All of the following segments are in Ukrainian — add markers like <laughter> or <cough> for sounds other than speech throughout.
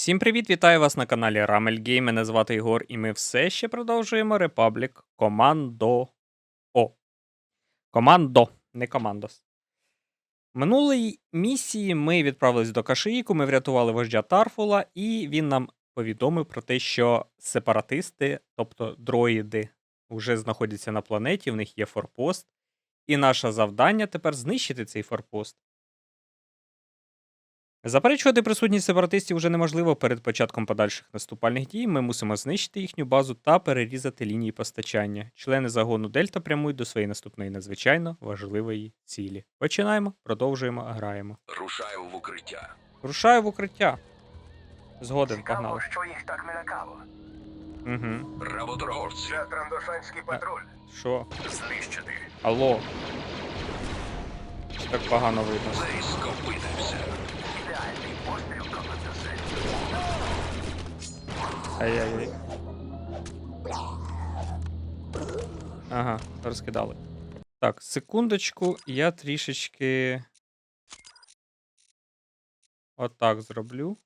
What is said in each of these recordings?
Всім привіт, вітаю вас на каналі Рамель Гейм. Мене звати Ігор, і ми все ще продовжуємо Republic Командо. О. Командо, не командос. Минулої місії ми відправились до Кашиїку, ми врятували вождя Тарфула, і він нам повідомив про те, що сепаратисти, тобто дроїди, вже знаходяться на планеті, в них є форпост. І наше завдання тепер знищити цей форпост. Заперечувати присутність сепаратистів вже неможливо перед початком подальших наступальних дій. Ми мусимо знищити їхню базу та перерізати лінії постачання. Члени загону Дельта прямують до своєї наступної надзвичайно важливої цілі. Починаємо, продовжуємо, граємо. Рушаю в укриття. Рушаю в укриття. Згоден, Цікаво, погнали. що їх так налякало. Угу. Работорговці. Це трандошанський патруль. Що? Знищити. Алло. Чи так погано видно? Скопитився. Ай-яй-яй. Ага, розкидали. Так, секундочку, я трішечки. Отак зроблю.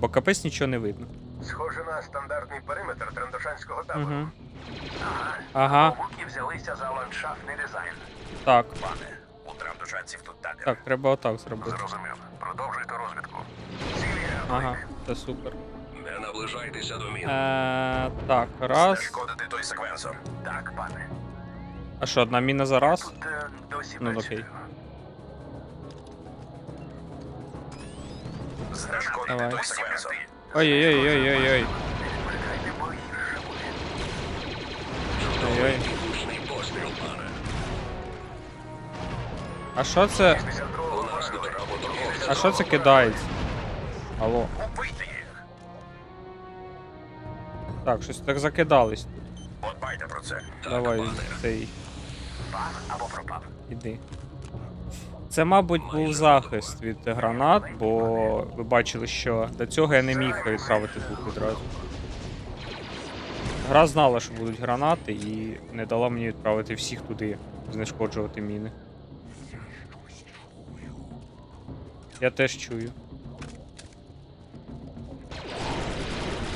Бо капець нічого не видно. Схоже на стандартний периметр трандошанського табору. Угу. Ага. Ага, Вуки взялися за ландшафтний дизайн. так. Пане, у трандошанців тут табір. Так, треба отак зробити. Зрозумів. Продовжуйте розвідку. Ага, це супер. Не наближайтеся до мін. Е, так, раз. Знешкодити той секвенсор. Так, пане. А що, одна міна за раз? Тут е, досі Ну, окей. Знешкодити той секвенсор. Ой-ой-ой-ой-ой-ой. А що це? 62-го У нас тут работорговці. А що це кидається? Алло. Так, щось так закидались. Подбайте про це. Давай цей. Пан або пропав. Іди. Це, мабуть, був захист від гранат, бо ви бачили, що до цього я не міг відправити двох відразу. Гра знала, що будуть гранати, і не дала мені відправити всіх туди, знешкоджувати міни. Я теж чую.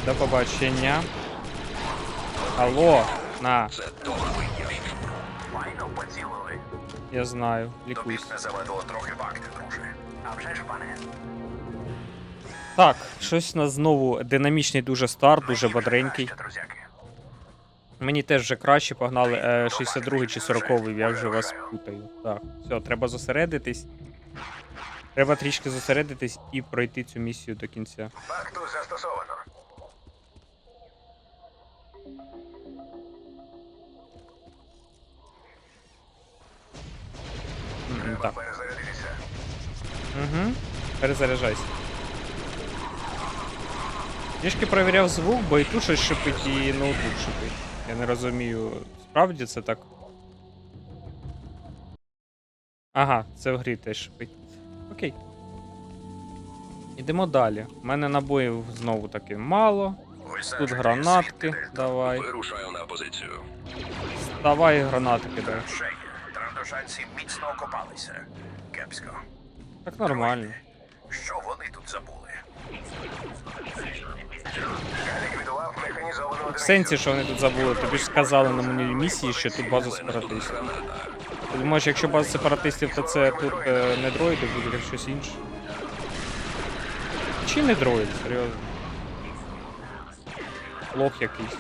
До побачення. Алло, на, Це ящик. Поцілили. я знаю, лікуйся. Тобі завадило трохи бакти, друже. А вже ж, пане. Так, щось у нас знову динамічний дуже старт, дуже бодренький. Мені теж вже краще погнали е, 62 чи 40 я вже вас путаю. Так, все, треба зосередитись. Треба трішки зосередитись і пройти цю місію до кінця. Бакту застосовано. Треба Так. перезарядитися. Угу. Перезаряджайся. Трішки перевіряв звук, бо і тут щось шипить, і ноутбук шипить. Я не розумію, справді це так. Ага, це в грі теж шипить. Окей. Ідемо далі. У мене набоїв знову таки мало. Тут гранатки. Давай. Вирушаю на позицію. Давай гранатки дай. Трандошанці міцно окопалися. Кепсько. Так нормально. Що вони тут забули? В сенсі, що вони тут забули, тобі ж сказали на минулій місії, що тут база сепаратистів. Граната. Ти якщо база сепаратистів, то це тут е, не дроїди будуть, як щось інше. Чи не дроїд, серйозно. Лох якийсь,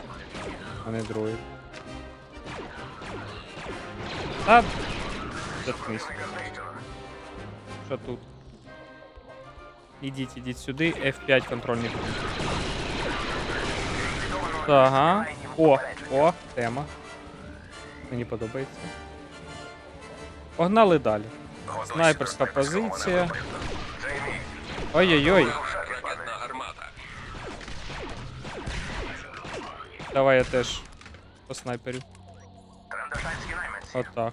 а не дроїд. Та. Заткнись. Що тут? Ідіть, ідіть сюди, F5 контрольний пункт. Ага. О, о, тема. Мені подобається. Погнали далі. Снайперська позиція. Ой-ой-ой. Давай я теж по снайперю. Отак.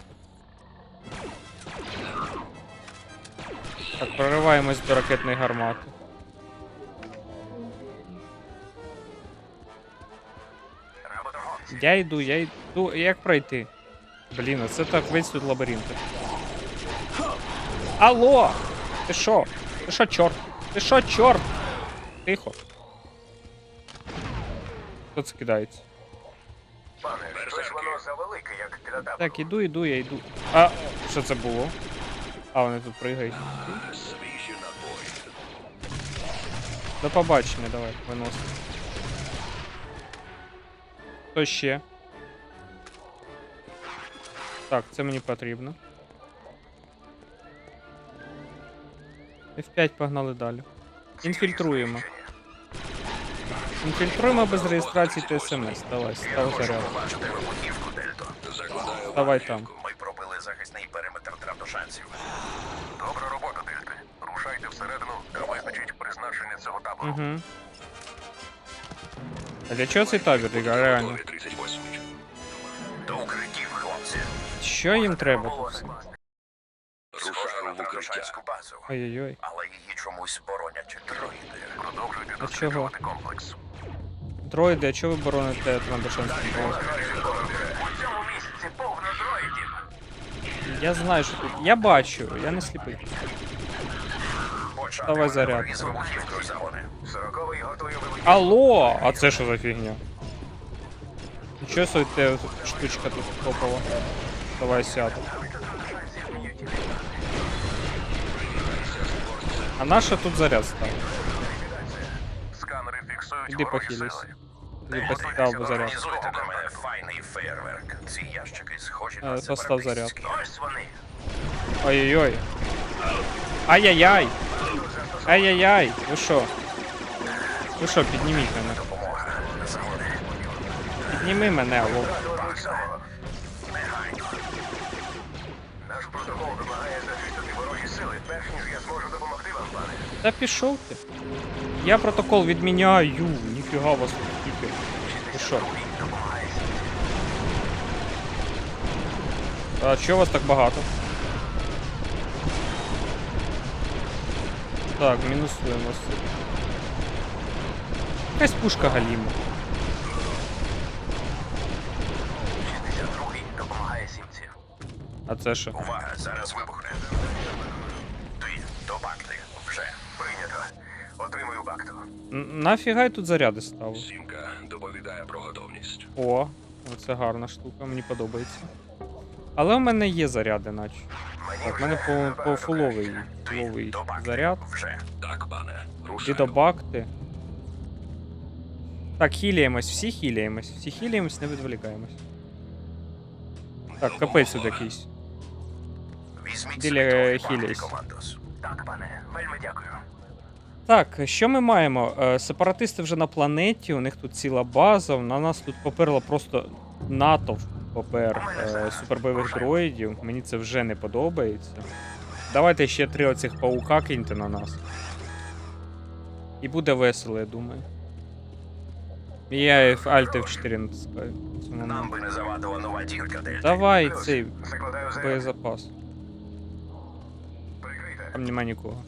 Так, прориваємось до ракетної гармати. Я йду, я йду. Як пройти? Блін, а це так весь тут лабіринт. Алло! Ти що? Ти що, чорт? Ти що, чорт? Тихо. Хто це кидається? Пане, щось воно завелике, як для табору. Так, іду, іду, я йду. А, що це було? А, вони тут пригають. До побачення, давай, виносимо. Хто ще? Так, це мені потрібно. F5 погнали далі. Інфільтруємо. Інфільтруємо без реєстрації та смс. Давай, став заряд. Давай там. Ми пробили захисний периметр трандошанців. Добра робота, Дельти. Рушайте всередину та визначіть призначення цього табору. Угу. А для чого цей табір, реально? Що їм треба тут? все? Рушаю в укриття. базу. Ой-ой-ой. Але її чомусь боронять дроїди. Продовжуйте чого? досліджувати комплекс. Дроїди, а чого ви бороните Трандошанський бронз? У цьому місці повно дроїдів. Я знаю, що тут. Я бачу, я не сліпий. Почати Давай заряд. маневр із вибухівкою загони. Сороковий готує вибухівку. Алло! А це що за фігня? Нічого собі те штучка тут топова. Давай сяду. А наша тут заряд став? Сканери фіксують Іди похились. Тобі постав би заряд. Організуйте мене файний фейерверк. Ці ящики схожі на Е. Ось вони. Ой-ой-ой. Ай-яй-яй! Ай-яй-яй! Ви що? Ви що, підніміть мене. Загони. Підніми мене, алло. Та пішов ти. Я протокол відміняю. Ніфіга вас тут скільки. Ви що? А чого вас так багато? Так, мінусуємо вас. Якась пушка галіма. 62-й допомагає сімці. А це що? Увага, зараз вибухне. Нафіга я тут заряди ставив? Сімка доповідає про готовність. О, це гарна штука, мені подобається. Але у мене є заряди, наче. Так, в мене по, по фуловий, фуловий заряд. Так, пане. До. Так, хіляємось, всі хіляємось, всі хіляємось, не відволікаємось. Так, капець тут якийсь. Біля, командос. Так, пане, вельми дякую. Так, що ми маємо? Е, Сепаратисти вже на планеті, у них тут ціла база, на нас тут поперло просто натовп попер е, супербойових дроїдів. Мені це вже не подобається. Давайте ще три оцих паука киньте на нас. І буде весело, я думаю. Я Alt F4 натискаю. Нам би не завадила нова дірка, Дельта. Давай цей боєзапас. Там нема нікого.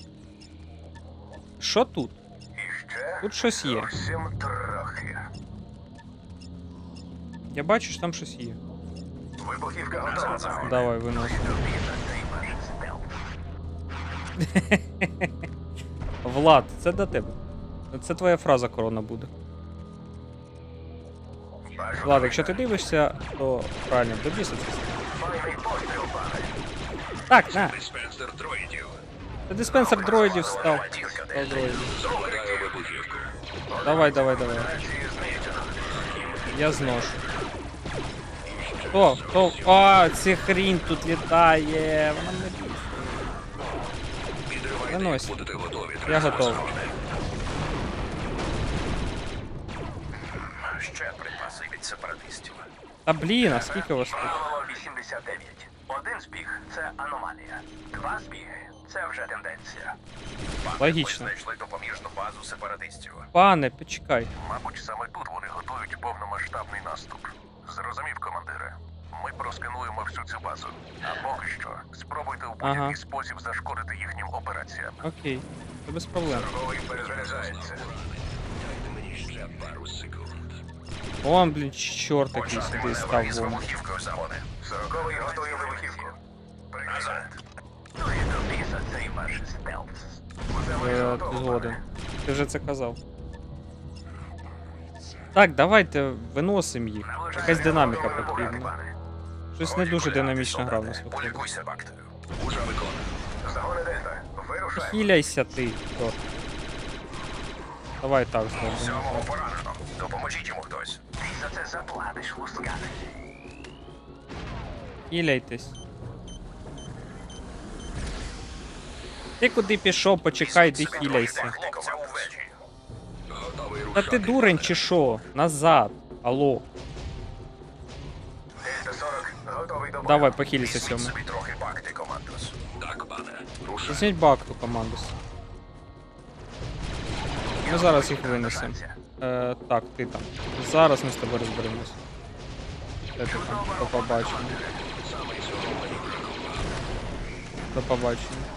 Що тут? Тут щось є. Я бачу, що там щось є. Вибухівка готова. Давай, виносимо. <laughs> Влад, це до тебе. Це твоя фраза корона буде. Влад, якщо ти дивишся, то правильно, до це. Так, на. Диспенсер дроїдів. Диспенсер дроїдів став. Став дроїдів. Давай, давай, давай. Я зношу. Хто? Хто? А, ця хрінь тут літає. Вона будете готові. Я готовий. Ще припаси від сепаратистів. Та блін, а скільки вас тут? 89. Один збіг це аномалія. Два збіги це вже тенденція. Логічно. Ми знайшли допоміжну базу сепаратистів. Пане, почекай. Мабуть, саме тут вони готують повномасштабний наступ. Зрозумів, командире. Ми проскануємо всю цю базу. А поки що спробуйте у будь-який Ага. спосіб зашкодити їхнім операціям. Окей. Це без проблем. Торговий перезаряджається. Дайте мені ще пару секунд. Вон, блін, чорт який сюди став. Сороковий готує вибухівку. Назад. Цей ваш стелс. Е, згоден. Ти вже це казав. Так, давайте виносимо їх. Якась динаміка потрібна. Щось не дуже динамічна гра в нас виходить. Полікуйся бактою. Уже виконано. Загони Дельта, вирушай. Хіляйся ти, чорт. Давай так зробимо. Сьомого поранено. Допоможіть йому хтось. Ти за це заплатиш, лускати. Хіляйтесь. Ти куди пішов, почекай, ти хіляйся. Та ти дурень чи що? Назад. Алло. Дельта 40, готовий до бою. Давай, похилися, Сьома. Візьміть бакту команду. Ми зараз їх винесемо. Е, так, ти там. Зараз ми з тобою розберемось. Де там? До побачення. До побачення.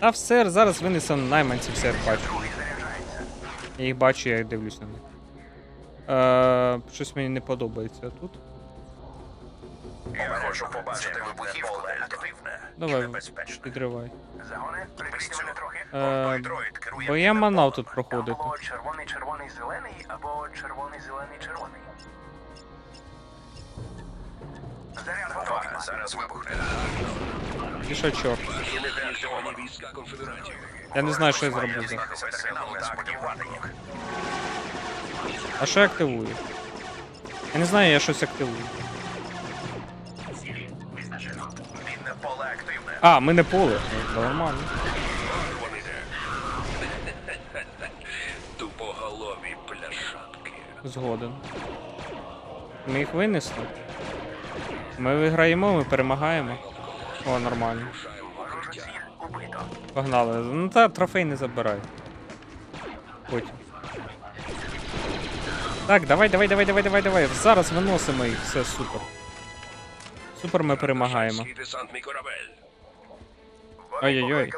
Та все, зараз винесемо найманців, все бачу. Я їх бачу, я дивлюсь на них. Е, щось мені не подобається тут. Я хочу побачити вибухівку активне. Давай, підривай. Загони, прикрийте трохи. Е, бо я манав тут проходити. Або червоний, червоний, зелений, або червоний, зелений, червоний. Заряд готовий. Зараз вибухне. Конфедерації. Я не знаю, що я зроблю їх. А що я активую? Я не знаю, я щось активую. А, ми не поле. Ну, Нормально. Згоден. Ми їх винесли. Ми виграємо, ми перемагаємо. О, нормально. Погнали. Ну та трофей не забирай. Потім. Так, давай, давай, давай, давай, давай, давай. Зараз виносимо їх. Все, супер. Супер, ми перемагаємо. Ой-ой-ой.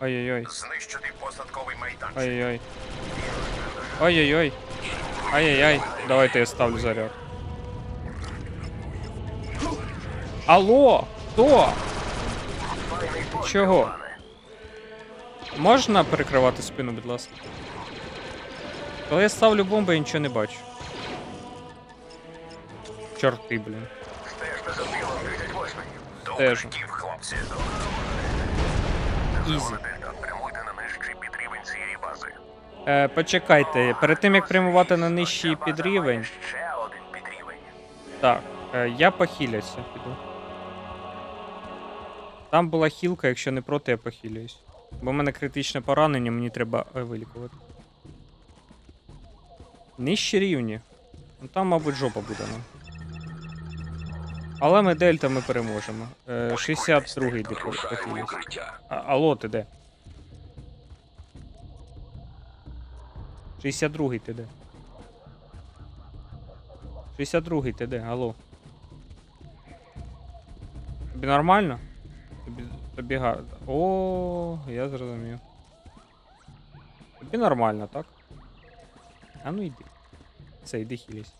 Ой-ой-ой. Знищити посадковий майданчик. Ой-ой-ой. Ой-ой-ой. Ай-яй-яй. Давайте я ставлю заряд. Алло! Хто? Чого? Можна перекривати спину, будь ласка? Коли я ставлю бомбу, я нічого не бачу. Чорти, блін. Стежте за білом 38. До Стежу. Ізі. Е, почекайте, перед тим як прямувати на нижчий підрівень. Так, е, я похиляюся, піду. Там була хілка, якщо не проти, я похиляюсь. Бо в мене критичне поранення, мені треба е, вилікувати. Нижчі рівні. Ну там, мабуть, жопа буде нам. Але ми дельта ми переможемо. Е, 62-й йди по- Рушаємо в похиляюсь. укриття. А, алло, ти де? 62-й ти де? 62-й ти де? Алло. Тобі нормально? Тобі, тобі га... О, я зрозумів. Тобі нормально, так? А ну йди. Все, йди хились.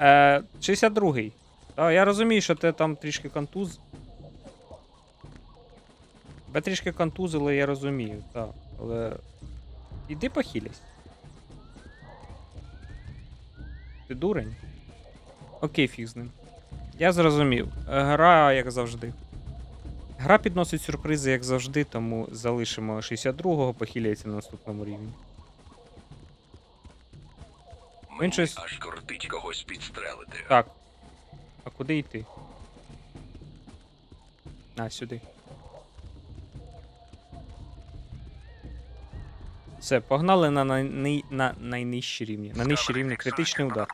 Е, 62-й. Та, я розумію, що ти там трішки контуз. Тебе трішки контузило, я розумію, так. Але. Іди похилясь. Ти дурень? Окей, фіг з ним. Я зрозумів. Гра, як завжди. Гра підносить сюрпризи, як завжди, тому залишимо 62-го, похиляється на наступному рівні. Щось- аж кортить когось підстрелити. Так. А куди йти? А, сюди. Все, погнали на, най... на найнижчі рівні. На нижчі рівні критичний удар.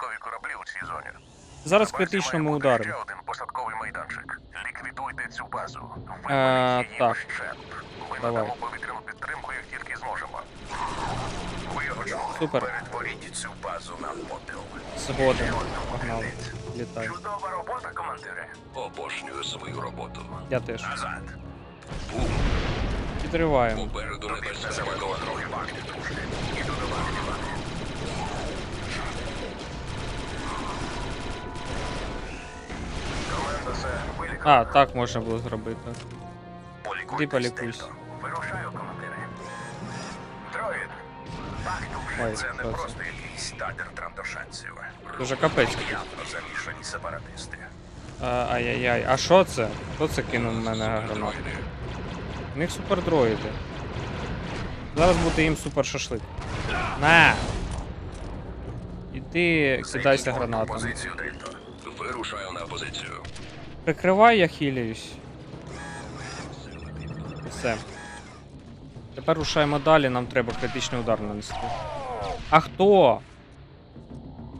Зараз критичному має бути ударимо. Ще один посадковий майданчик. Ліквідуйте цю базу. Е, її так. вщент. Ми Давай. надамо повітряну підтримку, як тільки зможемо. Ви? Супер. Перетворіть цю базу на попіл. Згоден. Погнали. Літай. Чудова робота, командире. Обожнюю свою роботу. Я теж. Назад. Бум! Підриваємо. Попереду це трохи вахти, А, так можна було зробити. Іди полікуйся. Вирушаю. Це не просто якийсь табір трандошанців. Дуже капець. Явно замішані сепаратисти. Ай-яй-яй. А що це? Хто це кинув мене гранату? У них супердроїди. Зараз буде їм супер шашлик. На! Іди кидайся гранатами. Вирушаю на позицію. Прикривай, я хіляюсь. Все. Тепер рушаємо далі, нам треба критичний удар нанести. А хто?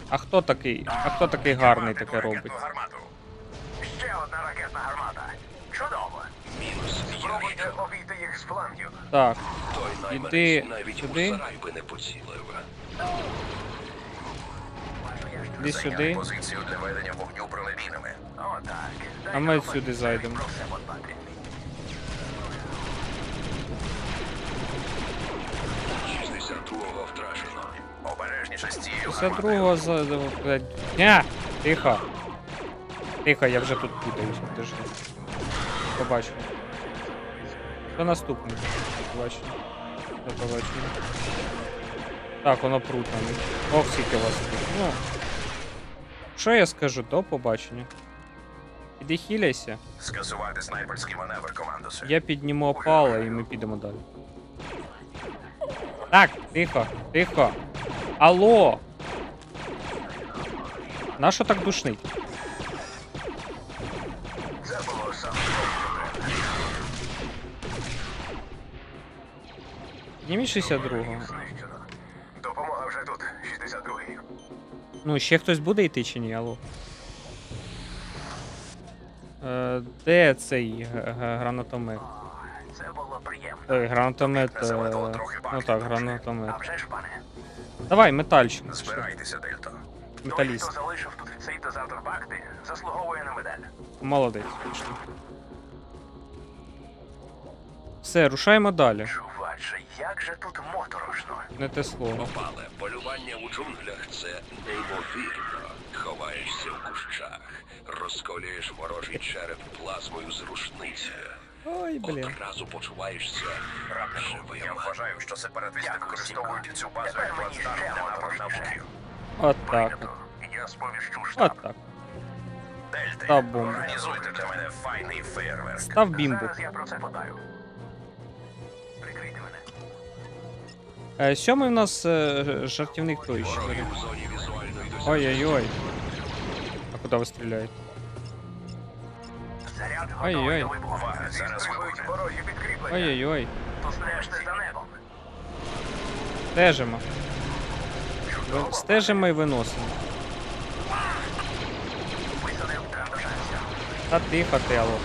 А хто такий? А хто такий гарний таке робить? Ще одна ракетна гармата. Чудово. Мінус. Спробуйте обійти їх з флангів. Так, Той Іди навіть сюди. би не поцілив. іди сюди. Позицію для ведення вогню пролебінами. А ми сюди зайдемо. Все подбати. 62-го втрачено. Обережніше з цією 52-го за. блядь. Ня! Тихо. Тихо, я вже тут путаюсь, подожди. Побачимо. Хто наступний? Побачимо. До побачення. Так, воно прутане. Ох, скільки вас тут. Ну. Що я скажу? До побачення. Іди хіляйся. Скасувати снайперський маневр, командусе. Я підніму опала і ми підемо далі. Так, тихо, тихо. Алло. Нащо так саме. Підніміть 62-го. Допомога вже тут. 62-й. Ну, ще хтось буде йти чи ні, алло? Де цей гранатомет? Це було приємно. Ой, гранатомет. Е, ну так, гранатомет. Вже ж, пане. Давай, метальщик. Збирайтеся, Дельто. Той, Металіст. хто залишив тут цей дозатор бакти, заслуговує на медаль. Молодець. пішли. Все, рушаємо далі. Чуваче, як же тут моторошно. Не те слово. Попале, полювання у джунглях це неймовірно. Ховаєшся в кущах, розколюєш ворожий череп плазмою з рушниці. Ой, блін. Одразу почуваєшся Рапнику, я живим. вважаю, що сепаратисти використовують цю базу як плацдарм для нападу на буків. От так. от. Я сповіщу штаб. От так. Дельти, Став бомбу. організуйте для мене файний фейерверк. Став бімбу. Зараз я про це подаю. Прикрийте мене. Е, сьомий в нас е, ж- жартівник той ще. Ворогів в зоні візуальної досяжності. Ой-ой-ой. А куди ви стріляєте? Заряд готовий до вибуху. Зараз вибухне. ворожі підкріплення. Ой-ой-ой. За небом. Стежимо. Ви- Стежимо і виносимо. Та тихо, ти, алло.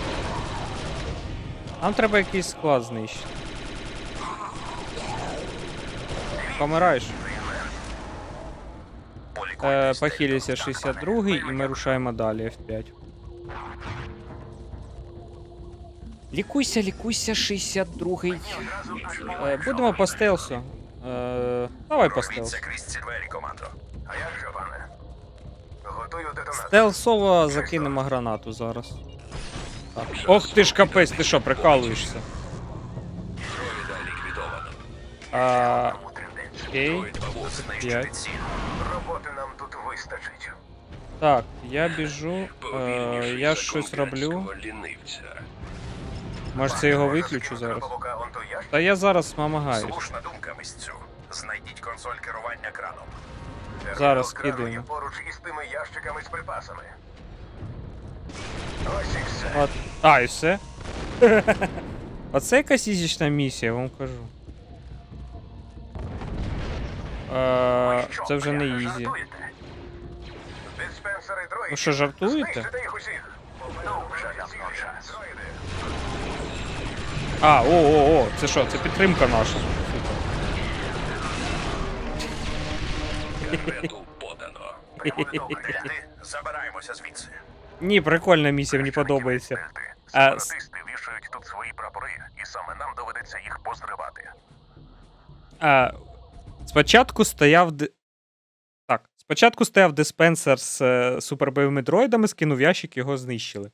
Нам треба якийсь склад знищити. Помираєш? Е, похилися 62 і ми рушаємо далі F5. Лікуйся, лікуйся, 62 е, Будемо по стелсу. Е, давай по стелсу. Стелсово закинемо гранату зараз. Так. Ох ти ж капець, ти що, прикалуєшся? А, окей. П'ять. Роботи нам тут вистачить. Так, я біжу. Е, я щось роблю. Може це його виключу зараз. Та я зараз намагаюсь. Слушна думка місцю. Знайдіть консоль керування краном. Зараз кидаю. поруч із тими ящиками з припасами. Ось і все. От. А, і все. <laughs> Оце якась ізічна місія, вам кажу. Е, Ви що, це вже не ізі. жартуєте? Диспенсери дроїдів. Ви що, жартуєте? Знищите їх усіх. Ну, А, о, о, о, це що? Це підтримка наша. Карету подано. Дельти, забираємося звідси. Ні, прикольна місія, мені подобається. А, с- Сепаратисти вішають тут свої прапори, і саме нам доведеться їх позривати. А, спочатку стояв. Так, спочатку стояв диспенсер з е, супербойовими дроїдами, скинув ящик, його знищили.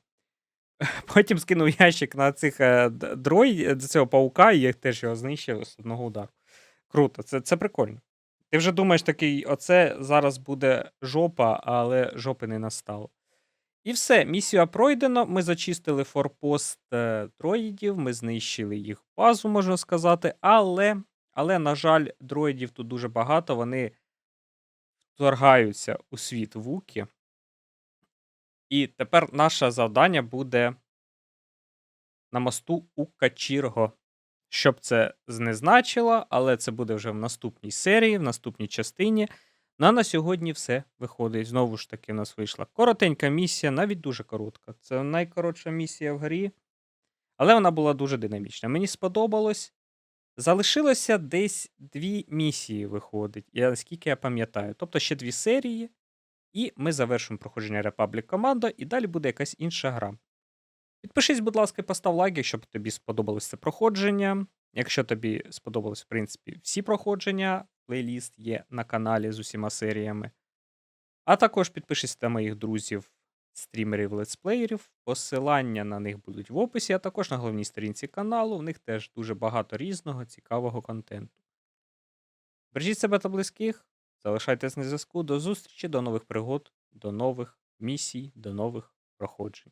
<laughs> Потім скинув ящик на цих е, дрой, до цього паука, і їх теж його знищили з одного удару. Круто, це, це прикольно. Ти вже думаєш такий, оце зараз буде жопа, але жопи не настало. І все, місія пройдено. Ми зачистили форпост е, дроїдів, ми знищили їх базу, можна сказати. Але, але, на жаль, дроїдів тут дуже багато, вони вторгаються у світ Вуки. І тепер наше завдання буде на мосту у Качірго. Щоб це не значило, але це буде вже в наступній серії, в наступній частині. Ну, а на сьогодні все виходить. Знову ж таки, в нас вийшла коротенька місія, навіть дуже коротка. Це найкоротша місія в грі. Але вона була дуже динамічна. Мені сподобалось. Залишилося десь дві місії, виходить, я, наскільки я пам'ятаю. Тобто ще дві серії, і ми завершимо проходження Republic Commando, і далі буде якась інша гра. Підпишись, будь ласка, і постав лайк, якщо б тобі сподобалось це проходження. Якщо тобі сподобалось, в принципі, всі проходження, плейліст є на каналі з усіма серіями. А також підпишись на моїх друзів, стрімерів, летсплеєрів. Посилання на них будуть в описі, а також на головній сторінці каналу. В них теж дуже багато різного цікавого контенту. Бережіть себе та близьких, залишайтесь на зв'язку. До зустрічі, до нових пригод, до нових місій, до нових проходжень.